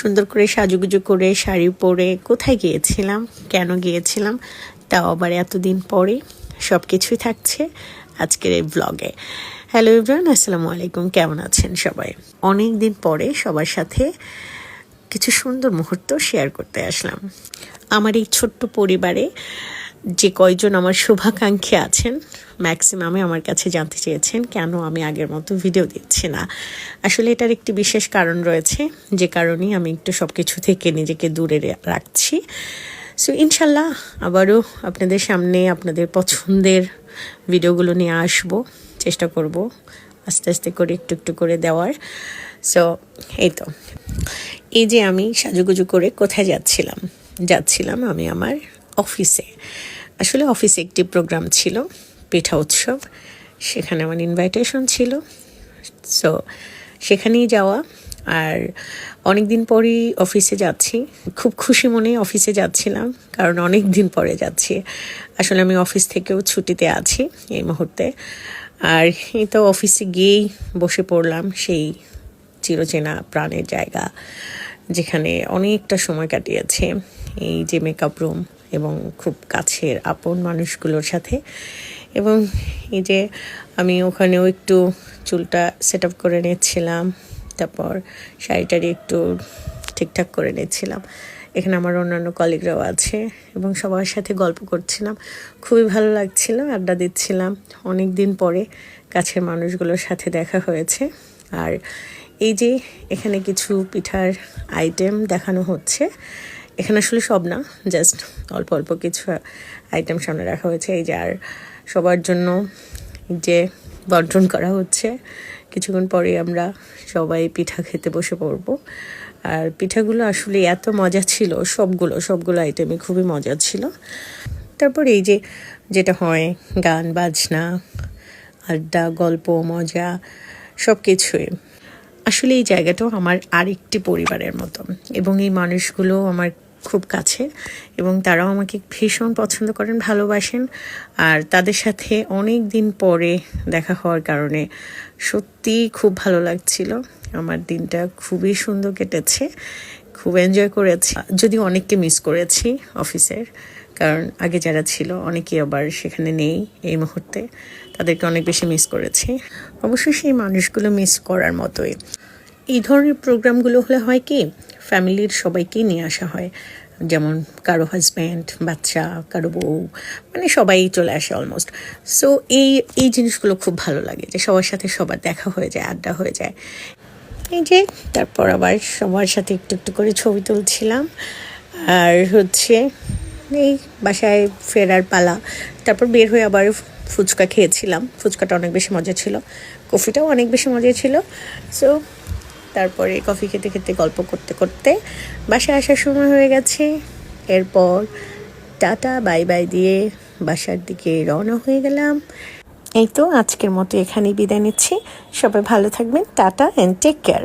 সুন্দর করে সাজুগুজু করে শাড়ি পরে কোথায় গিয়েছিলাম, কেন গিয়েছিলাম, তাও আবার এতদিন পরে সব কিছুই থাকছে আজকের এই ব্লগে হ্যালো ইব্রান আসসালামু আলাইকুম, কেমন আছেন সবাই? অনেক দিন পরে সবার সাথে কিছু সুন্দর মুহূর্ত শেয়ার করতে আসলাম। আমার এই ছোট্ট পরিবারে যে কয়জন আমার শুভাকাঙ্ক্ষী আছেন ম্যাক্সিমামে আমার কাছে জানতে চেয়েছেন কেন আমি আগের মতো ভিডিও দিচ্ছি না। আসলে এটার একটি বিশেষ কারণ রয়েছে, যে কারণেই আমি একটু সব কিছু থেকে নিজেকে দূরে রাখছি। সো ইনশাল্লাহ আবারও আপনাদের সামনে আপনাদের পছন্দের ভিডিওগুলো নিয়ে আসব, চেষ্টা করব আস্তে আস্তে করে একটু একটু করে দেওয়ার। সো এই তো। এই যে আমি সাজুগুজু করে কোথায় যাচ্ছিলাম? যাচ্ছিলাম আমি আমার অফিসে। আসলে অফিসে একটি প্রোগ্রাম ছিল, পিঠা উৎসব। সেখানে আমার ইনভাইটেশন ছিল। সো সেখানেই যাওয়া। আর অনেক দিন পরই অফিসে যাচ্ছি। খুব খুশি মনে অফিসে যাচ্ছিলাম, কারণ অনেক দিন পরে যাচ্ছি। আসলে আমি অফিস থেকেও ছুটিতে আছি এই মুহূর্তে। আর এই তো অফিসে গিয়েই বসে পড়লাম সেই চিরচেনা প্রাণের জায়গা, যেখানে অনেকটা সময় কাটিয়েছে। এই যে মেকআপ রুম এবং খুব কাছের আপন মানুষগুলোর সাথে। এবং এই যে আমি ওখানেও একটু চুলটা সেট আপ করে নিচ্ছিলাম, তারপর শাড়িটারি একটু ঠিকঠাক করে নিচ্ছিলাম। এখানে আমার অন্যান্য কলিগরাও আছে এবং সবার সাথে গল্প করছিলাম। খুবই ভালো লাগছিল, আড্ডা দিচ্ছিলাম। অনেক দিন পরে কাছের মানুষগুলোর সাথে দেখা হয়েছে। আর এই যে এখানে কিছু পিঠার আইটেম দেখানো হচ্ছে এখানে আসলে সব না জাস্ট অল্প অল্প কিছু আইটেম সামনে রাখা হয়েছে। এই যে আর সবার জন্য যে বন্টন করা হচ্ছে, কিছুক্ষণ পরে আমরা সবাই পিঠা খেতে বসে পড়ব। আর পিঠাগুলো আসলে এত মজা ছিল, সবগুলো সবগুলো আইটেমই খুবই মজা ছিল। তারপর এই যে যেটা হয়, গান, বাজনা, আড্ডা, গল্প, মজা সব কিছুই আসলে এই জায়গাটাও আমার আরেকটি পরিবারের মতো। এবং এই মানুষগুলো আমার খুব কাছে এবং তারাও আমাকে ভীষণ পছন্দ করেন, ভালোবাসেন। আর তাদের সাথে অনেক দিন পরে দেখা হওয়ার কারণে সত্যি খুব ভালো লাগছিল। আমার দিনটা খুবই সুন্দর কেটেছে, খুব এনজয় করেছি। যদি অনেককে মিস করেছি অফিসের কারণ আগে যারা ছিল অনেকেই আবার সেখানে নেই এই মুহূর্তে, তাদেরকে অনেক বেশি মিস করেছি। অবশ্যই সেই মানুষগুলো মিস করার মতোই। এই ধরনের প্রোগ্রামগুলো হলে হয় কি ফ্যামিলির সবাইকেই নিয়ে আসা হয়। যেমন কারও হাজব্যান্ড বাচ্চা, কারও বউ মানে সবাই চলে আসে অলমোস্ট সো এই এই জিনিসগুলো খুব ভালো লাগে যে সবার সাথে সবার দেখা হয়ে যায়, আড্ডা হয়ে যায়। এই যে, তারপর আবার সবার সাথে একটু একটু করে ছবি তুলছিলাম। আর হচ্ছে, এই বাসায় ফেরার পালা, তারপর বের হয়ে আবার ফুচকা খেয়েছিলাম। ফুচকাটা অনেক বেশি মজা ছিল, কফিটাও অনেক বেশি মজা ছিল। সো তারপরে কফি খেতে খেতে গল্প করতে করতে বাসায় আসার সময় হয়ে গেছে। এরপর টাটা, বাই বাই দিয়ে বাসার দিকে রওনা হয়ে গেলাম। এই তো আজকের মতো এখানেই বিদায় নিচ্ছি। সবাই ভালো থাকবেন। Tata and take care